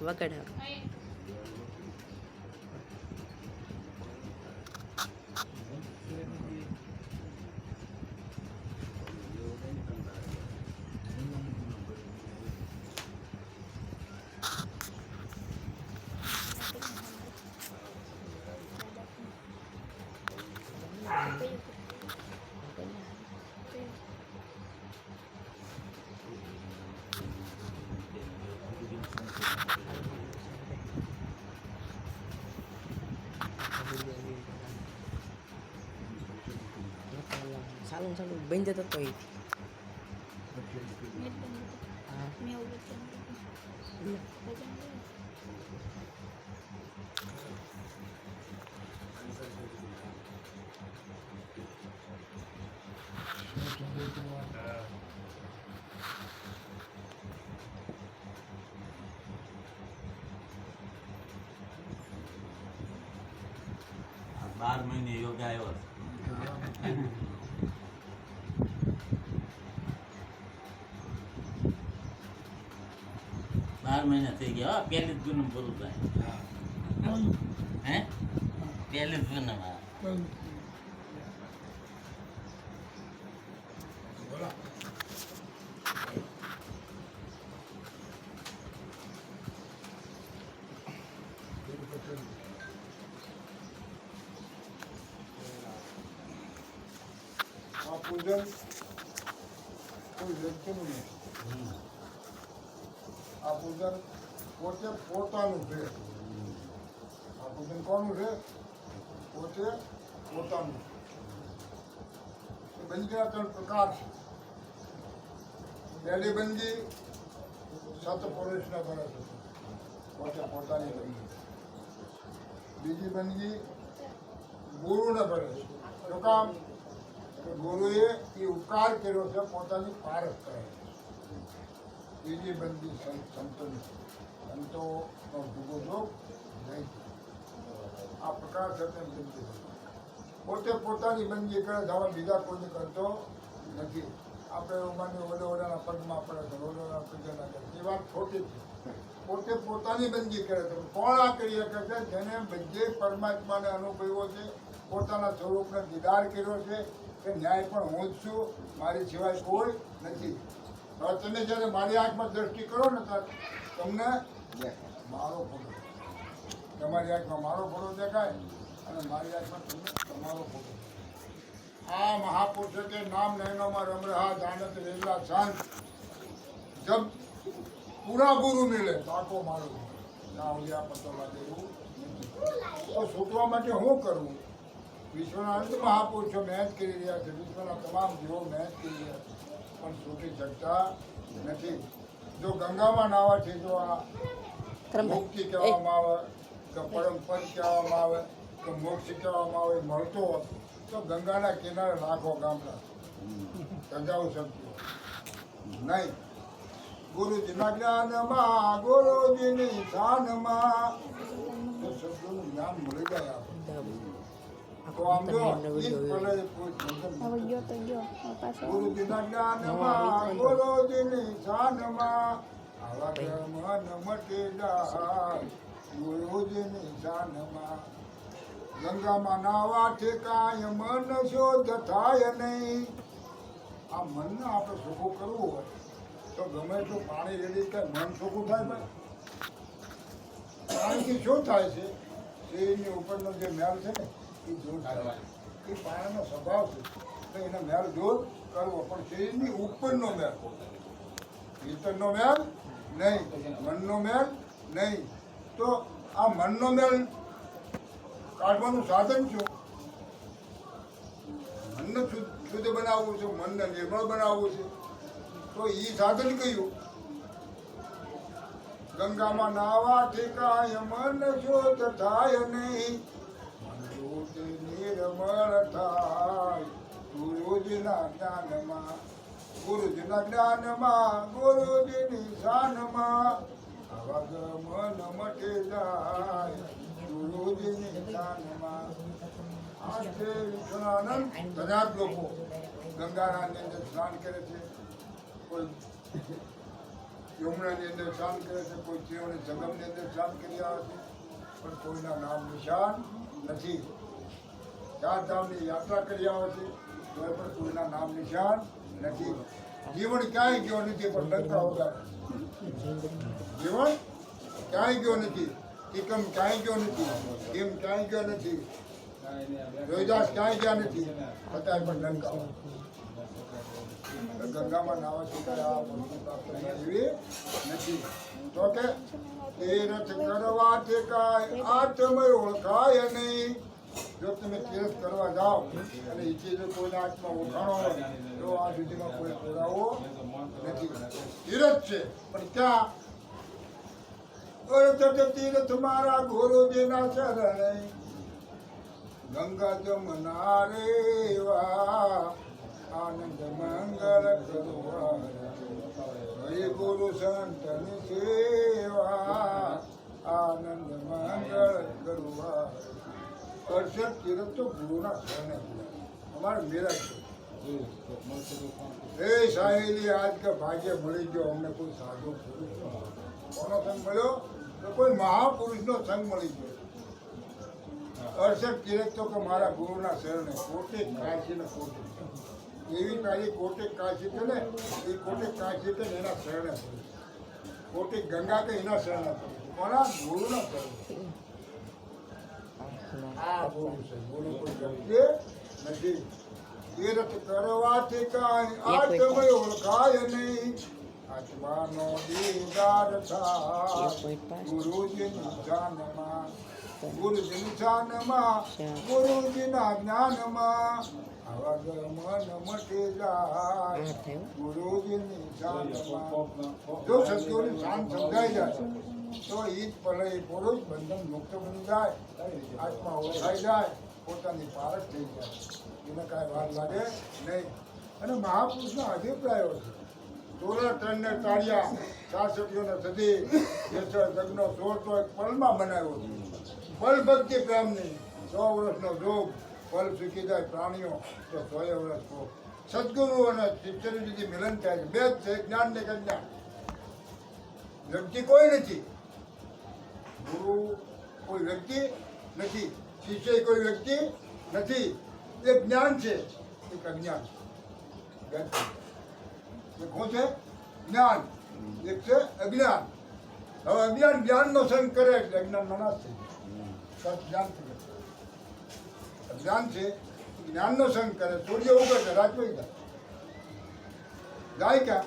વગડાવ સાલું સાલું બંધ જતો તો બાર મહિને યોગ આવ્યો. છે. બાર મહિના થઈ ગયા હો, પહેલી જ ગુનું પૂરું થાય હે પહેલી જ ગુનું હા આ પૂજન કોઈ વ્યક્તિનું નહીં હમ. આ પૂજન પોતે પોતાનું છે આ પૂજન કોનું છે પોતે પોતાનું એ બંદીના ત્રણ પ્રકાર છે પહેલી બંદી સત પુરુષના કરે છે પોતે પોતાની બંદી બીજી બંદી ગુરુને કરે છે શું કામ કે ગુરુએ એ ઉપકાર કર્યો છે પોતાની પારખ કરે છે બીજી સંત સંતોની. સંતોનો ભૂગો છો નહીં. આ પ્રકાર સાથે તે બંદી પોતે પોતાની બંદી કરે છે બીજા કોઈને કરતો નથી. આપણે એવું માની ઓલે ઓલાના પગમાં પડે છે, ઓલે ઓલાના કરે એ વાત ખોટી છે. પોતે પોતાની બંદી કરે છે. કોણ આ કરી શકે છે જેને બધે પરમાત્માને અનુભવ્યો છે, પોતાના સ્વરૂપને દીદાર કર્યો છે કે ન્યાય પણ હું જ છું, મારી સિવાય કોઈ નથી. હવે તમે જ્યારે મારી આંખમાં દ્રષ્ટિ કરો ને સર તમને મારો ફોટો તમારી આંખમાં મારો ફોટો દેખાય અને મારી આંખમાં તમને તમારો ફોટો આ મહાપુરુષ કે નામ નયનોમાં રમ રહા જાનત વેલા શાંત, જબ પૂરા ગુરુ મિલે તાકો મારો. ના ઉલિયા પતો લાગે એવું. તો છૂટવા માટે શું કરવું વિશ્વના અંત મહાપુરુષો મહેનત કરી રહ્યા છે. વિશ્વના તમામ જીવો મહેનત કરી રહ્યા છે. પણ છૂટી શકતા નથી. જો ગંગામાં નાવાથી જો આ મુક્તિ કહેવામાં આવે કે પરમ પદ કહેવામાં આવે કે મોક્ષ કહેવામાં આવે મળતો હોત તો ગંગાના કિનારે લાખો ગામડા ગંગાઓ શકતી નહીં. ગુરુજીના જ્ઞાનમાં ગુરુજીની તો શબ્દોનું જ્ઞાન મળી જાય આપણને. તો આમ જો ઈ હવે ગયો તો ગયો પાછો ગુરુજીના જ્ઞાનમાં ગુરુજીની શાનમાં આવા મન મટી જાય ગુરુજીની શાનમાં ગંગામાં નાવા ઠેકાય મન શોધ થાય નહીં આ મનને આપણે સુખું કરવું હોય તો ગમે એટલું પાણી રેડી કે મન સુખું થાય ભાઈ પાણીથી શું થાય છે શરીરની ઉપરનો જે મેલ છે ને એ દૂર થાય એ પાણીનો સ્વભાવ છે. તો એને મેળ દૂર કરવો પણ શરીરની ઉપરનો મેળ. ભીતરનો મેળ નહીં, મનનો મેળ નહીં. તો આ મનનો મેળ કાઢવાનું સાધન છું. મનને શુદ્ધ બનાવવું છે, મનને નિર્મળ બનાવવું છે. તો એ સાધન કયું? ગંગામાં નાવા ઠેકાય મન શોધ થાય નહીં. શુદ્ધ નિર્મળ થાય. જ્ઞાનમાં, ગુરુજીના જ્ઞાનમાં, ગુરુજીની શાનમાં ગુરુજીની શાનમાં આજે વિશ્વનાનંદ બધા જ લોકો અંદર સ્નાન કરે છે. કોઈ યમુનાની અંદર સ્નાન કરે છે, કોઈ ત્રિવેણી સંગમની અંદર સ્નાન કરી આવે છે. પણ કોઈના નામ નિશાન નથી. ચારધામની યાત્રા કરી આવે છે કોઈ પણ કોઈના નામ નિશાન નથી. જીવન ક્યાંય ગયો નથી, પણ ડંકા વગર જીવન ક્યાંય ગયો નથી ટીકમ ક્યાંય ગયો નથી, ભીમ ક્યાંય ગયો નથી, રોહિદાસ ક્યાંય ગયા નથી છતાંય પણ લંકા ગંગામાં નાવા સિવાય આ નથી. તો કે તીર્થ કરવાથી કાંઈ આત્મય ઓળખાય નહીં. જો તમે તીર્થ કરવા જાઓ અને ઈચ્છે જો કોઈના હાથમાં ઓળખાણો તો આ સુધીમાં કોઈ પુરાવો નથી. તીરથ છે, પણ ત્યાં તીર્થ મારા ગુરુજીના શરણે. ગંગા જમના રેવા આનંદ મંગળ કરવા હરિ ગુરુ સંતની સેવા. આનંદ મંગળ કરવા કરશન તીરથ તો ગુરુના શરણે અમારે મેરા છે. એ સાહેલી આજ કે ભાગ્ય મળી ગયો, અમને કોઈ સાધુ કોનો સંગ મળ્યો? તો કોઈ મહાપુરુષનો સંગ મળી ગયો. અરસદ કિરક તો કે મારા ગુરુના શરણે. કોટે કાશી ને કોટે એવી તારી કોટે કાશી છે ને એ કોટે કાશી છે ને એના શરણે પડે કોટે ગંગા કે એના શરણે પડે કોના? ગુરુના શરણે આ ગુરુ છે ગુરુ કોઈ નથી. તીર્થ કરવાથી કાંઈ આત્મય ઓળખાય નહીં. આત્માનો દીદાર થાય. ગુરુજીની જાનમાં ગુરુજીની જાનમાં ગુરુજીના જ્ઞાનમાં. જો સદગુરુની શાન સમજાઈ જાય તો ઈ જ પલે એ બંધન મુક્ત બની જાય આત્મા ઓળખાઈ જાય પોતાની પારખ થઈ જાય એને કાંઈ વાર લાગે નહીં અને મહાપુરુષના અભિપ્રાયો છે. ધોરણ ત્રણને તાળિયા સાસઠીઓને સદી જેસર જગનો સોળ તો એક પલમાં બનાવ્યો છે પલ ભક્તિ પ્રેમની સો વર્ષનો જોગ પલ શીખી જાય પ્રાણીઓ તો સો વર્ષ ભોગ સદગુરુ અને શિક્ષણ સુધી મિલન થાય છે બે જ છે જ્ઞાન ને કન્યા વ્યક્તિ કોઈ નથી ગુરુ કોઈ વ્યક્તિ નથી શિષ્ય કોઈ વ્યક્તિ નથી એક જ્ઞાન છે એક અજ્ઞાન વ્યક્તિ એક શું છે જ્ઞાન એક છે અજ્ઞાન હવે અજ્ઞાન જ્ઞાનનો સંગ કરે એટલે અજ્ઞાન નાશ થઈ જાય સત જ્ઞાન છે, જ્ઞાનનો સંગ કરે, સૂર્ય ઉગે છે, રાત વહી જાય. જાય ક્યાં?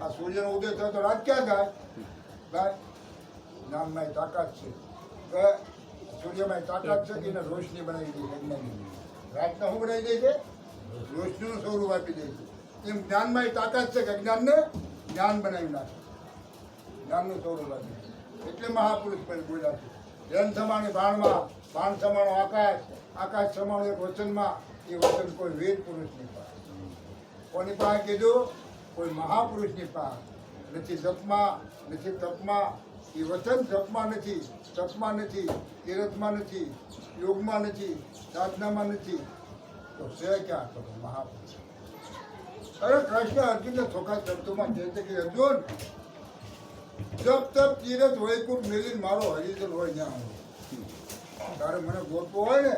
આ સૂર્યનો ઉદય થયો તો રાત ક્યાં ગાય ગાય જ્ઞાનમાં તાકાત છે. સૂર્યમાં તાકાત છે કે એને રોશની બનાવી દે છે રાતના શું બનાવી દે છે? રોશનીનું સ્વરૂપ આપી દે છે. એમ જ્ઞાનમાં તાકાત છે કે જ્ઞાનને જ્ઞાન બનાવી નાખે. જ્ઞાનનું સ્વરૂપ આપી એટલે મહાપુરુષ પણ બોલ્યા છે. જન સમાણી ભાણ સમાણો આકાશ આકાશ સમાન એક વચનમાં, એ વચન કોઈ વેદ પુરુષની પાસે કોની પાસે કીધું? કોઈ મહાપુરુષની પાસે નથી. જપમાં નથી, તપમાં. એ વચન જપમાં નથી, તપમાં નથી, તીરથમાં નથી, યોગમાં નથી, સાધનામાં નથી. તો છે ક્યાં તો મહાપુરુષ. અરે કૃષ્ણ અર્જુનને થોકા શબ્દોમાં કહે છે કે, અર્જુન, જપ, તપ, તીરથ, વૈકુંઠ, મેલીને, મારો હરિજન હોય ત્યાં તારે મને ગોતવો હોય ને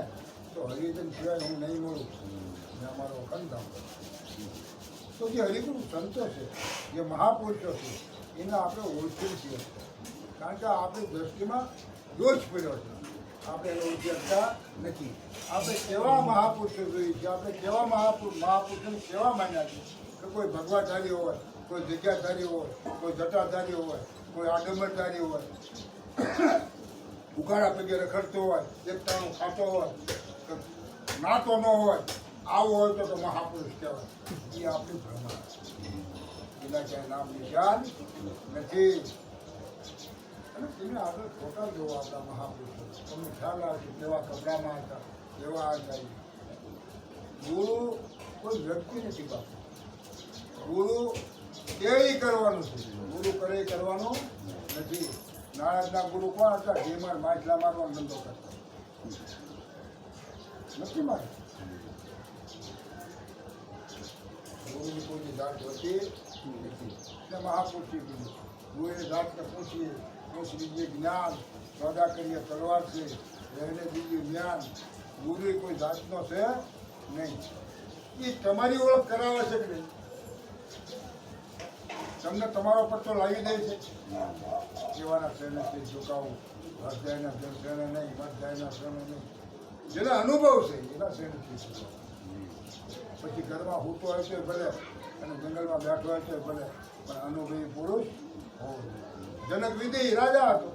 તો હરિજન સિવાય હું નહીં મળું. ને અમારો કંધામ તો જે હરિગુરુ સંતો છે, જે મહાપુરુષો છે, એને આપણે ઓળખીએ છીએ. કારણ કે આપણી દ્રષ્ટિમાં દોષ પડ્યો છે. આપણે એને ઓળખતા નથી. આપણે કેવા મહાપુરુષો જોઈએ છીએ? આપણે કેવા મહાપુરુષ મહાપુરુષોને કેવા માન્યા છે કે કોઈ ભગવાધારી હોય, કોઈ જગ્યાધારી હોય, કોઈ જટાધારી હોય, કોઈ આડંબરધારી હોય. ઉઘાડા પગે રખડતો હોય એકતાનું ખાતો હોય નાતો ન હોય, આવો હોય તો તો મહાપુરુષ કહેવાય. એ આપણી ભ્રમણા એના ક્યાંય નામ નિશાન નથી. અને તેને આગળ ફોટા જોવા આપણા મહાપુરુષો. તમને ખ્યાલ આવશે કેવા કપડામાં હતા, કેવા હતા. ગુરુ કોઈ વ્યક્તિ નથી બાપુ ગુરુ તે કરવાનું છે. ગુરુ કરે કરવાનું નથી. નારાજના ગુરુ કોણ હતા? જેમાં માછલા મારવાનો ધંધો કરતા. નથી મારે ગુરુની કોઈ જાત હોતી એટલે મહાપુરુષી ગુરુ ગુરુએ જાતને પૂછીએ પૂછ બીજે જ્ઞાન સોદા કરીએ તલવાર છે રહેને બીજું જ્ઞાન ગુરુ કોઈ જાતનો છે નહીં એ તમારી ઓળખ કરાવે છે કે તમને તમારો પત્તો લાવી દે છે એવાના શેને તે ઝુકાવું અધ્યાયના જેમ શેને નહીં મતદાયના શેને નહીં. જેને અનુભવ છે, એના શેનેથી ઝુકાવું પછી ઘરમાં હૂતો હોય છે ભલે, અને જંગલમાં બેઠો હોય છે ભલે, પણ અનુભવી પુરુષ હોવો જનક વિધિ, રાજા હતો.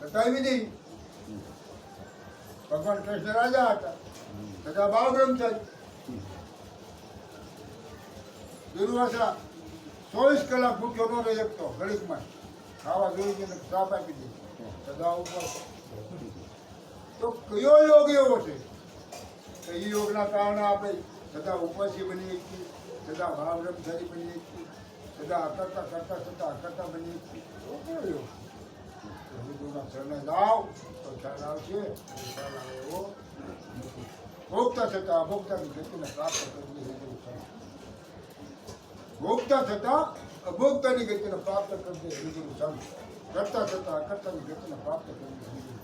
છતાંય વિધિ. ભગવાન કૃષ્ણ રાજા હતા. છતાં બાળ બ્રહ્મચારી દુર્વાસા ચોવીસ કલાક ભૂખ્યો ન રહી શકતો ઘડીકમાં. ખાવા જોઈ ને સાપ આપી દે સદા ઉપર તો કયો યોગ એવો છે? કે એ યોગના કારણે આપણે સદા ઉપવાસી બની શકીએ સદા ભાવ બ્રહ્મચારી બની શકીએ સદા અકર્તા કરતા સદા અકર્તા બની શકીએ તો કયો યોગ? હિન્દુના શરણે જાઓ તો ખ્યાલ આવશે ભોગતા છતાં અભોગતાની ગતિને પ્રાપ્ત કરવી એ ભોગતા છતાં અભોગતાની ગતિને પ્રાપ્ત કરવી બધું સંત કરતા છતાં અકર્તાની ગતિને પ્રાપ્ત કરવી બધું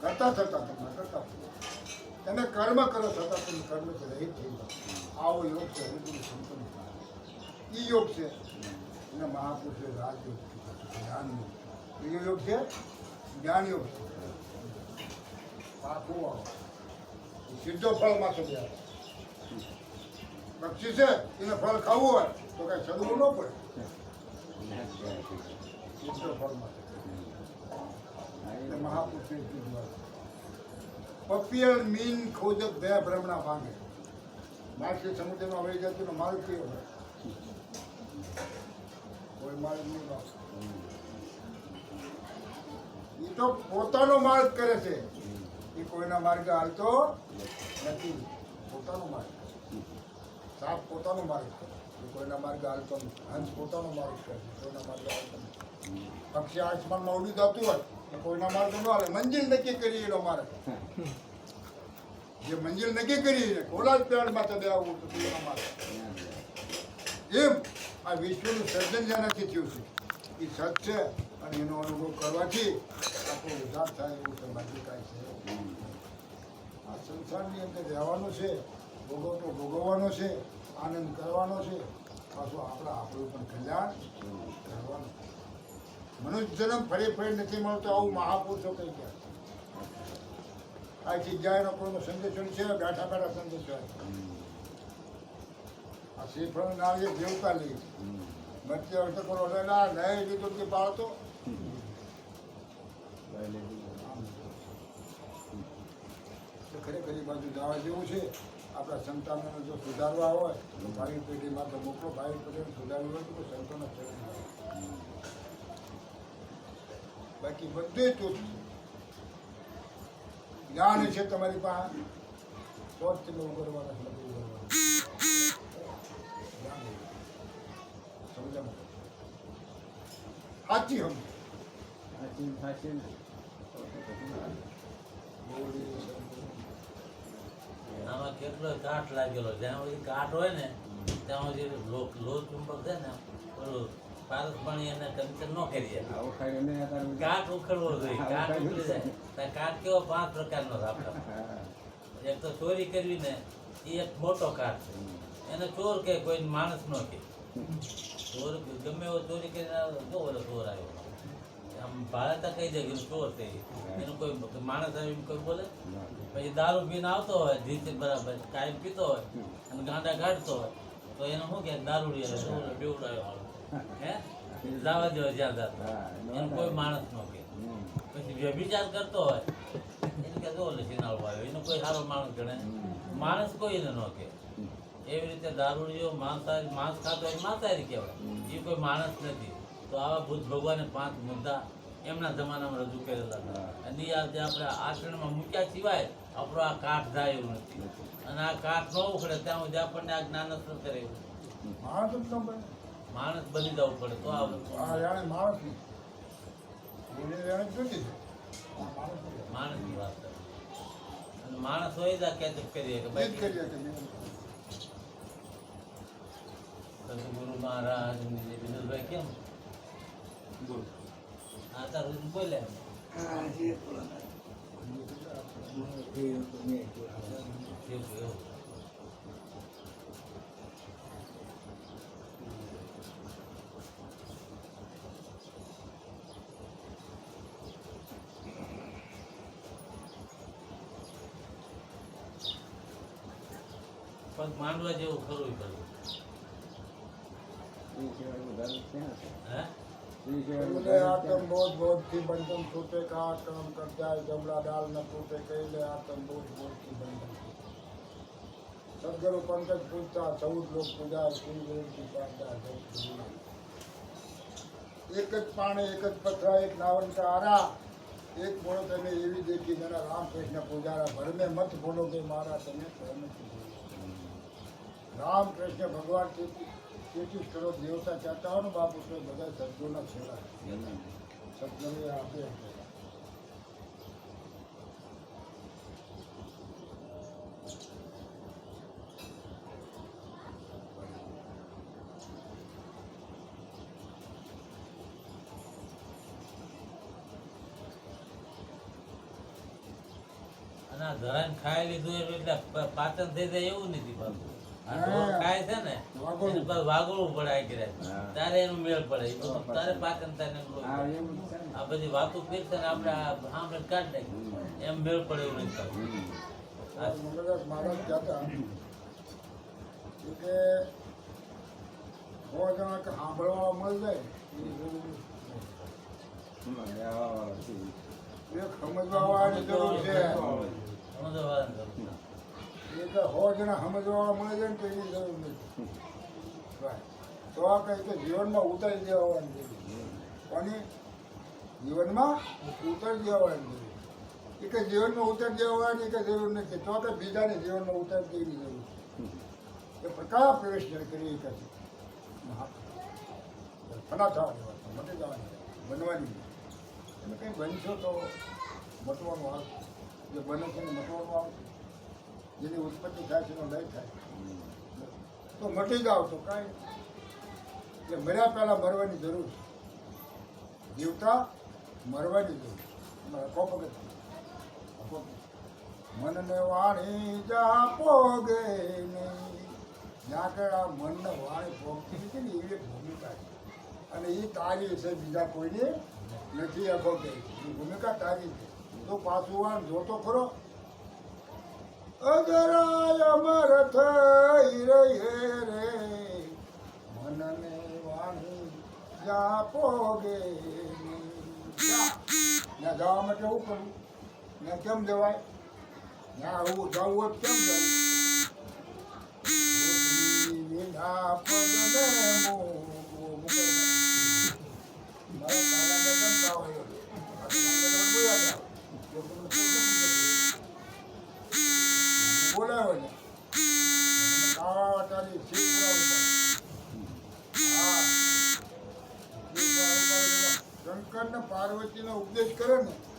કરતા થતા તમે કરતા તમે કર્મ કરો છતાં તમે કર્મ રહિત થઈ જાઓ આવો યોગ છે બધું સંતોનો એ યોગ છે. એને મહાપુરુષે રાજયોગ જ્ઞાન યોગ. બીજો યોગ છે? જ્ઞાન યોગ. છે પાકું આવો. સીધો ફળ માથે બે આવે. પક્ષી છે એને ફળ ખાવું હોય તો કાંઈ ચડવું ન પડે. સીધો ફળ માથે એટલે મહાપુરુષે કીધું આ. પપિયલ મીન ખોજક બે ભ્રમણા ભાંગે. માછલી સમુદ્રમાં વહી જતું ને માલ કે હોય? કોઈ માલ નહીં ભાવે. એ તો પોતાનો માર્ગ કરે છે. એ કોઈના માર્ગે હાલતો નથી. પોતાનો માર્ગ સાપ પોતાનો માર્ગ કરે. કોઈના માર્ગે હાલતો નથી. હંસ પોતાનો માર્ગ કરે. કોઈના માર્ગે હાલતો નથી. પક્ષી આસમાનમાં ઉડી જતું હોય. કોઈના માર્ગ ન હાલે મંજિલ નક્કી કરી એનો મારે. જે મંજિલ નક્કી કરી છે કોલા જ પેડમાં તો આવવું તો એના મારે એમ આ વિશ્વનું સર્જન જેનાથી થયું છે, એ સત છે અને એનો અનુભવ કરવાથી આપણો ઉદ્ધાર થાય એવું તો બાકી કાંઈ છે. આ સંસારની અંદર રહેવાનું છે, ભોગવતો ભોગવવાનો છે, આનંદ કરવાનો છે, પાછું આપણા આપણું પણ કલ્યાણ કરવાનું. મનુષ્ય જન્મ ફરી ફરી નથી મળતો, આવું મહાપુરુષો કઈ ગયા આ જગ્યાએનો પણ સંદેશો છે? ગાંઠા ગાઢા સંદેશો આ શ્રીફળ નામ દેવતા લઈ મધ્ય અર્થ કરો ના નહીં લીધું કે પાળતો ખરેખર બાજુ જવા જેવું છે. આપણા સંતાનોને જો સુધારવા હોય, તો ભાવિ પેઢીમાં તો મોકલો ભાવિ પેઢીને સુધારવું હોય તો સંતોને બાકી બધું તુચ્છ છે. જ્ઞાન છે તમારી પાસે તો જ તમે. સમજાણું? સાચી હમ આમાં કેટલો કાટ લાગેલો જ્યાં સુધી કાટ હોય ને ત્યાં સુધી લો લો ચુંબક છે ને પેલું પારસ પાણી એને કનેક્શન ન કરીએ કાટ ઉખડવો જોઈએ કાટ ઉખડી જાય. કાટ કેવો પાંચ પ્રકારનો આપણા. એક તો ચોરી કરવી ને એ એક મોટો કાટ છે. એને ચોર કે કોઈ માણસ નો કે. ચોર ગમે એવો ચોરી કરીને આવે, જો ચોર આવ્યો. આમ ભારત કહી દે કે ચોર છે. એનું કોઈ માણસ આવીને કોઈ બોલે? પછી દારૂ પીને આવતો હોય જીતે બરાબર કાયમ પીતો હોય અને ગાંડા કાઢતો હોય તો એને શું કે દારૂ આવે બેવડાયો હે? જવા દેવા જ્યાં જતા. એમ કોઈ માણસ નો કે પછી વ્યભિચાર કરતો હોય એને કે જો ઓલે સિનાળો આવ્યો? એનો કોઈ સારો માણસ ગણે. માણસ કોઈને ન કે એવી રીતે દારૂડીઓ માંસાહારી માંસ ખાતો હોય માંસાહારી કહેવાય. એ કોઈ માણસ નથી. તો આવા બુદ્ધ ભગવાને પાંચ મુદ્દા એમના જમાનામાં રજૂ કરેલા હતા. અને આજે આપણે આચરણમાં મૂક્યા સિવાય આપણો આ કાઠ જાય એવું નથી. અને આ કાઠ ન ઉખડે ત્યાં સુધી આપણને આ જ્ઞાન અસર કરે માણસ બને જવું પડે તો આવે આ જાણે માણસ બોલે. માણસની વાત કરે. અને માણસ હોય તો કેચઅપ કરીએ કે ભાઈ ગુરુ મહારાજ ને વિનોદભાઈ કેમ? આ તાર બોલ્યા એવું એવું. માંડવા જેવું ખરું કર્યું એક જ પાણે એક જ પથરા એક નાવન આરા. એક ગુણો તમે એવી દેખી જરા રામકૃષ્ણ પૂજારા ભરમે મત બોલો કે મારા તમે ભરમે રામ કૃષ્ણ ભગવાન તેથી કરોડ દેવતા ચાહતા હોય ને બાપુ, તો બધા સદગુણના છેલ્લા સદગુણે આપે. ધરાને ખાઈ લીધું એટલે પાચન થઈ જાય એવું નથી પાછું ખાય છે ને વાગોળવું. એને પાછું પડે આ ઘરે. હા. તારે એનું મેળ પડે તારે પાચન થાય ને એનું લોહી પડે. આ બધી વાતો પીરશે ને આપણે આ સાંભળે નાખી એમ મેળ પડે એવું નથી થતું. આ મંગળદાસ મહારાજ કહેતા કે સો જણા સાંભળવા મળી જાય. જરૂર છે સમજવાનું જરૂર છે. એ કે સો જણા સમજવાવાળા મળે છે ને તો એની જરૂર નથી. તો આ કંઈ કે જીવનમાં ઉતારી દેવાની જરૂર કોની? જીવનમાં ઉતારી દેવાની જરૂર એ કે જીવનમાં ઉતારી દેવાની કે જરૂર નથી. તો કે બીજાને જીવનમાં ઉતારી દેવી જરૂર છે. એ પ્રકાર પ્રવેશ કરી એ કહે ફના થવાની વાત મટી જવાની બનવાની. તમે કંઈ બનશો તો મટવાનું આવશે. જે બને છે મટવાનું આવશે. જેની ઉત્પત્તિ થાય છે એનો લય થાય તો મટી જાઓ તો કાંઈ એટલે મર્યા પહેલાં મરવાની જરૂર જીવતા મરવાની જરૂર છે. અકો મનને વાણી જા પોગે નહીં. જ્યાં આગળ આ મનને વાણી પોગતી હતી ને એવી ભૂમિકા છે. અને એ તારી છે, બીજા કોઈને નથી અભોગ એ ભૂમિકા તારી છે. તો પાછું આમ જોતો ખરો અજરાય અમર થઈ રહે રે. મનને વાણી જા પોગે. ત્યાં જવા માટે શું કરવું ત્યાં કેમ જવાય? ના આવું જવું કેમ જવું વિના પગને મૂકવો મૂકે. મારા કાના ને કેમ જાવ આવ્યો? આ તો મને તો બોલ્યા હતા. લોકોને શું કેમ બોલ્યા? બોલાવે ને કાળા તારી શિવપુરા ઉપર હા શિવપુરા ઉપર શંકર ને પાર્વતી નો ઉપદેશ કરે ને